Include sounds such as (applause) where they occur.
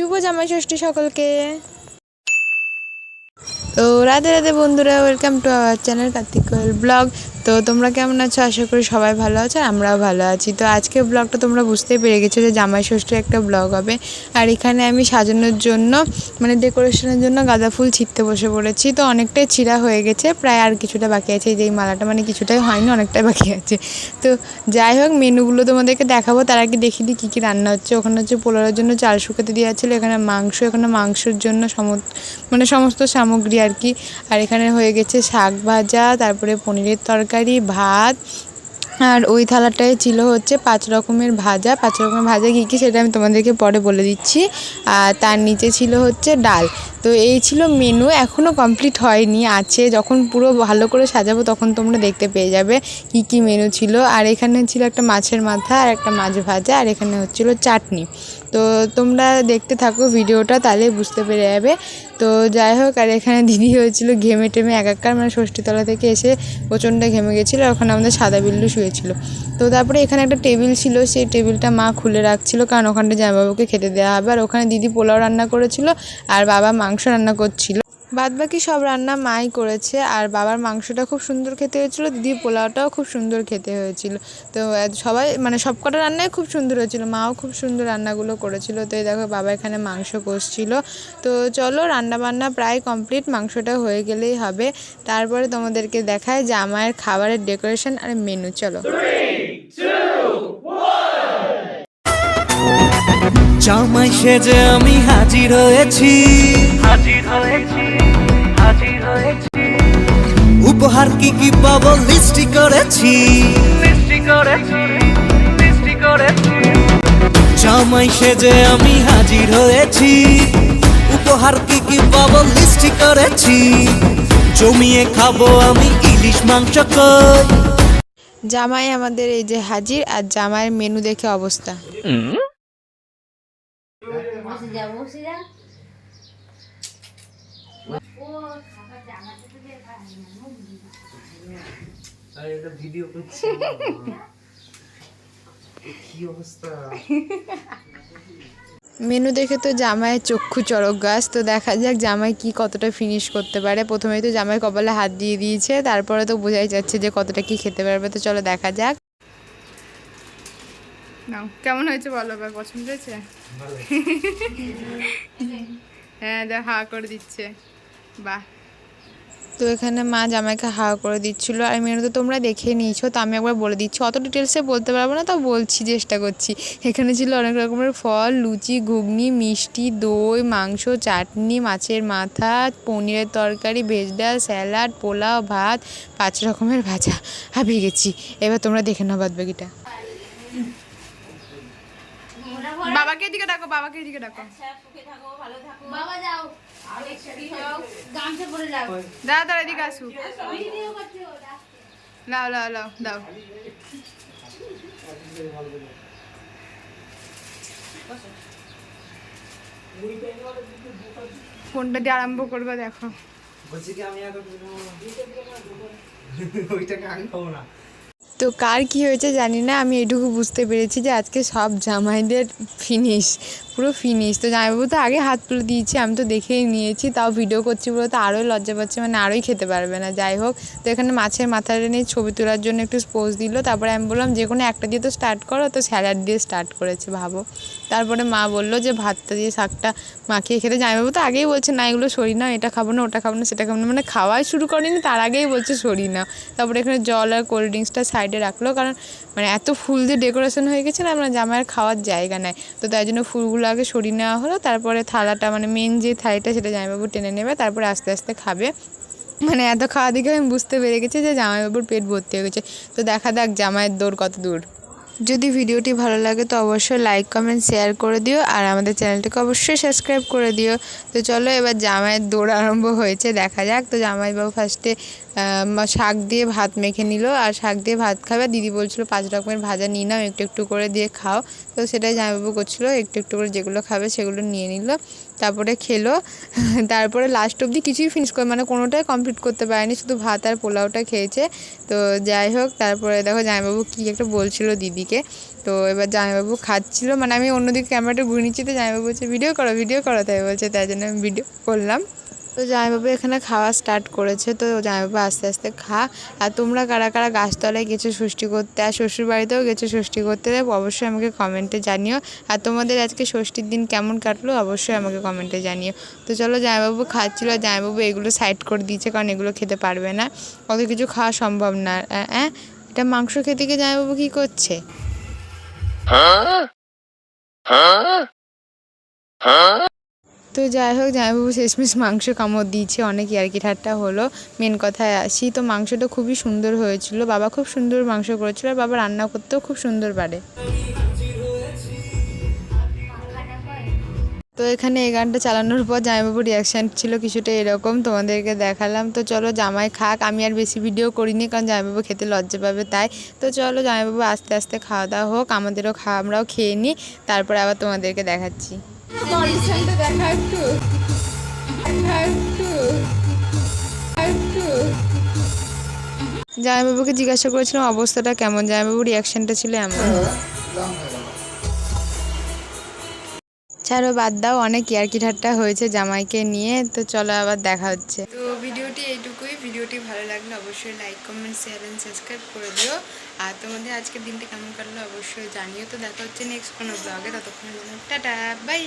শুভ জামাই ষষ্ঠী সকলকে। তো রাধে রাধে বন্ধুরা welcome to our channel Kartik blog. তো তোমরা কেমন আছো? আশা করি সবাই ভালো আছো আমরাও ভালো আছি। তো আজকে ব্লগটা তোমরা বুঝতেই পেরে গেছো যে জামাই ষষ্ঠীর একটা ব্লগ হবে। আর এখানে আমি সাজানোর জন্য মানে ডেকোরেশনের জন্য গাঁদা ফুল ছিঁড়তে বসে পড়েছি। তো অনেকটাই ছিঁড়া হয়ে গেছে, প্রায় আর কিছুটা বাকি আছে। এই যে মালাটা মানে কিছুটাই হয়নি, অনেকটাই বাকি আছে। তো যাই হোক, মেনুগুলো তোমাদেরকে দেখাবো। তার আগে দেখি দিই কী কী রান্না হচ্ছে। ওখানে হচ্ছে পোলাওয়ের জন্য চাল শুকাতে দেওয়া ছিল, এখানে মাংস, এখানে মাংসের জন্য সম মানে সমস্ত সামগ্রী আর কি। আর এখানে হয়ে গেছে শাক ভাজা, তারপরে পনিরের তরকারি ভাত আর ওই থালাটায় ছিল হচ্ছে পাঁচ রকমের ভাজা। পাঁচ রকমের ভাজা কী কী সেটা আমি তোমাদেরকে পরে বলে দিচ্ছি। আর তার নিচে ছিল হচ্ছে ডাল। তো এই ছিল মেনু এখনও কমপ্লিট হয়নি, আছে। যখন পুরো ভালো করে সাজাবো তখন তোমরা দেখতে পেয়ে যাবে কী কী মেনু ছিল। আর এখানে ছিল একটা মাছের মাথা আর একটা মাছ ভাজা, আর এখানে হচ্ছিল চাটনি। তো তোমরা দেখতে থাকো ভিডিওটা, তাহলে বুঝতে পেরে যাবে। তো যাই হোক, আর এখানে দিদি হয়েছিল ঘেমে টেমে একাকার মানে ষষ্ঠীতলা থেকে এসে প্রচণ্ড ঘেমে গেছিল, আর ওখানে আমাদের সাদা বিল্লু শুয়েছিল। তো তারপরে এখানে একটা টেবিল ছিল, সেই টেবিলটা মা খুলে রাখছিল, কারণ ওখানটা জামাইবাবুকে খেতে দেওয়া হবে। আর ওখানে দিদি পোলাও রান্না করেছিল, আর বাবা মাংস রান্না করছিল। বাদ বাকি সব রান্না মাই করেছে আর বাবার মাংসটা খুব সুন্দর খেতে হয়েছিল, দিদি পোলাওটাও খুব সুন্দর খেতে হয়েছিল। তো সবাই মানে সব কটা রান্নাই খুব সুন্দর হয়েছিল, মাও খুব সুন্দর রান্নাগুলো করেছিল। তো এই দেখো বাবা এখানে মাংস কষছিল। তো চলো রান্না বান্না প্রায় কমপ্লিট, মাংসটা হয়ে গেলেই হবে। তারপরে তোমাদেরকে দেখায় যে জামাইয়ের খাবারের ডেকোরেশন আর মেনু, চলো। জামাই সেজে আমি হাজির হয়েছি। হাজির হয়েছি হাজির হয়েছি। উপহার কি কি পাবো লিস্টি করেছি। মিষ্টি করেছি মিষ্টি করেছি। জামাই সেজে আমি হাজির হয়েছি। উপহার কি কি পাবো লিস্টি করেছি। জমিয়ে খাব আমি ইলিশ মাংস কই। জামাই আমাদের এই যে হাজির আর জামাইয়ের মেনু দেখে অবস্থা। বসে যা বসে যা। মেনু দেখে তো জামাইয়ের চক্ষু চড়ক গাছ তো দেখা যাক জামাই কি কতটা ফিনিশ করতে পারে। প্রথমেই তো জামাই কপালে হাত দিয়ে দিয়েছে তারপরে তো বোঝাই যাচ্ছে যে কতটা কি খেতে পারবে তো চলো দেখা যাক। নাও। কেমন হয়েছে বলো এবার, পছন্দ হয়েছে? হ্যাঁ দেখ হা করে দিচ্ছে। বাহ। তো এখানে মা জামাইকে হাওয়া করে দিচ্ছিল। আর মেনু, তো তোমরা দেখে নিয়েছো, তো আমি একবার বলে দিচ্ছি। অত ডিটেলসে বলতে পারব না, তাও বলছি, চেষ্টা করছি। এখানে ছিল অনেক রকমের ফল, লুচি, ঘুগনি, মিষ্টি, দই, মাংস, চাটনি, মাছের মাথা, পনিরের তরকারি, ভেজ ডাল, স্যালাড, পোলাও, ভাত, পাঁচ রকমের ভাজা। হাঁপিয়ে গেছি। এবার তোমরা দেখে নাও বাদ বাকিটা বাবাকে এদিকে ডাকো বাবাকে এদিকে ডাকো। বাবা যাও। গামছা পরে যাও। দাদা দাঁড়া এদিকে আসুক লাও লাও লাও দাও কোনটা দিয়ে আরম্ভ করবে দেখো। বলছি কি আমি ওইটাকে আমি খাব না। তো কার কি হয়েছে জানি না, আমি এটুকু বুঝতে পেরেছি যে আজকে সব জামাইদের ফিনিশ পুরো ফিনিশ তো জামাইবাবু তো আগে হাত তুলে দিয়েছি, আমি তো দেখেই নিয়েছি, তাও ভিডিও করছি বলে তো আরোই লজ্জা পাচ্ছে মানে আরোই খেতে পারবে না। যাই হোক, তো এখানে মাছের মাথাটা নিয়ে ছবি তোলার জন্য একটু পোজ দিল, তারপরে আমি বললাম, যে কোনো একটা দিয়ে তো স্টার্ট করো, তো স্যালাড দিয়ে স্টার্ট করেছে, ভাবো। তারপরে মা বলল যে, ভাতটা দিয়ে শাকটা মাখিয়ে খেতে। জামাইবাবু তো আগেই বলছে, না, এগুলো সরি না, এটা খাব না, ওটা খাব না, সেটা খাব না। মানে খাওয়াই শুরু করেনি, তার আগেই বলছে, সরি না। তারপরে এখানে জল আর কোল্ড ড্রিঙ্কসটা সাইডে রাখল, কারণ মানে এত ফুল দিয়ে ডেকোরেশন হয়ে গেছে না আমরা জামাইয়ের খাওয়ার জায়গা নাই। তো তাই জন্য ফুলগুলো আগে সরিয়ে নেওয়া হলো, তারপরে থালাটা মানে মেন যে থালিটা সেটা জামাইবাবু টেনে নেবে, তারপরে আস্তে আস্তে খাবে। মানে এত খাওয়া দিকে আমি বুঝতে পেরে গেছি যে জামাইবাবুর পেট ভর্তি হয়ে গেছে। তো দেখা যাক জামাইয়ের দৌড় কত দূর। যদি ভিডিওটি ভালো লাগে তো অবশ্যই লাইক কমেন্ট শেয়ার করে দিও, আর আমাদের চ্যানেলটিকে অবশ্যই সাবস্ক্রাইব করে দিও। তো চলো এবার জামাইয়ের দৌড় আরম্ভ হয়েছে, দেখা যাক। তো জামাইবাবু ফার্স্টে শাক দিয়ে ভাত মেখে নিল, আর শাক দিয়ে ভাত খাবে। দিদি বলছিল, পাঁচ রকমের ভাজা নিয়ে নাও, একটু একটু করে দিয়ে খাও। তো সেটাই জামাইবাবু করছিল, একটু একটু করে যেগুলো খাবে সেগুলো নিয়ে নিল, তারপরে খেলো। (laughs) তারপরে লাস্ট অবধি কিছুই ফিনিশ করে মানে কোনোটাই কমপ্লিট করতে পারেনি, শুধু ভাত আর পোলাওটা খেয়েছে। তো যাই হোক, তারপরে দেখো জামাইবাবু কী একটা বলছিল দিদিকে। তো এবার জামাইবাবু খাচ্ছিলো। মানে আমি অন্যদিকে ক্যামেরাটা ঘুরে নিচ্ছি, তো জামাইবাবু বলছে ভিডিও করো ভিডিও করো। তাই বলছে, তাই জন্য আমি ভিডিও করলাম। তো জামাইবাবু এখানে খাওয়া স্টার্ট করেছে। তো জামাইবাবু আস্তে আস্তে খা। আর তোমরা কারা কারা গাছতলায় গেছো ষষ্ঠী করতে? আর শ্বশুর বাড়িতেও গেছো ষষ্ঠী করতে? অবশ্যই আমাকে কমেন্টে জানিও। আর তোমাদের আজকে ষষ্ঠীর দিন কেমন কাটলো? অবশ্যই আমাকে কমেন্টে জানিও। তো চলো, জামাইবাবু খাচ্ছিলো। আর জামাইবাবু এগুলো সাইড করে দিয়েছে, কারণ এগুলো খেতে পারবে না। অত কিছু খাওয়া সম্ভব না। হ্যাঁ এটা মাংস খেতে গিয়ে জামাইবাবু কি করছে? তো যাই হোক, জামাইবাবু শেষমেশ মাংস কামড় দিয়েছে, অনেক ইয়ার্কি ঠাট্টা হলো। মেন কথায় আসি, তো মাংসটা খুবই সুন্দর হয়েছিল। বাবা খুব সুন্দর মাংস করেছিল, আর বাবা রান্না করতেও খুব সুন্দর পারে। তো এখানে এই গানটা চালানোর পর জামাইবাবুর রিয়াকশান ছিল কিছুটা এরকম তোমাদেরকে দেখালাম। তো চলো জামাই খাক আমি আর বেশি ভিডিও করিনি কারণ জামাইবাবু খেতে লজ্জা পাবে তাই। তো চলো জামাইবাবু আস্তে আস্তে খাওয়া দাওয়া হোক আমাদেরও খাওয়া আমরাও খেয়ে নিই তারপরে আবার তোমাদেরকে দেখাচ্ছি। জামাইবাবুকে জিজ্ঞাসা করেছিলাম অবস্থাটা কেমন? জামাইবাবুর রিয়াকশানটা ছিল এমন। ছাড়ো বাদ দাও অনেক ইয়ারকি ঠাট্টা হয়েছে জামাইকে নিয়ে, তো চলো আবার দেখা হচ্ছে। তো ভিডিওটি এইটুকুই, ভিডিওটি ভালো লাগলে অবশ্যই like comment share and subscribe করে দিও। আর তোমাদের আজকের দিনটা কেমন কাটলো অবশ্যই জানিও। তো দেখা হচ্ছে নেক্সট কোনো ব্লগে ততক্ষণের জন্য টাটা বাই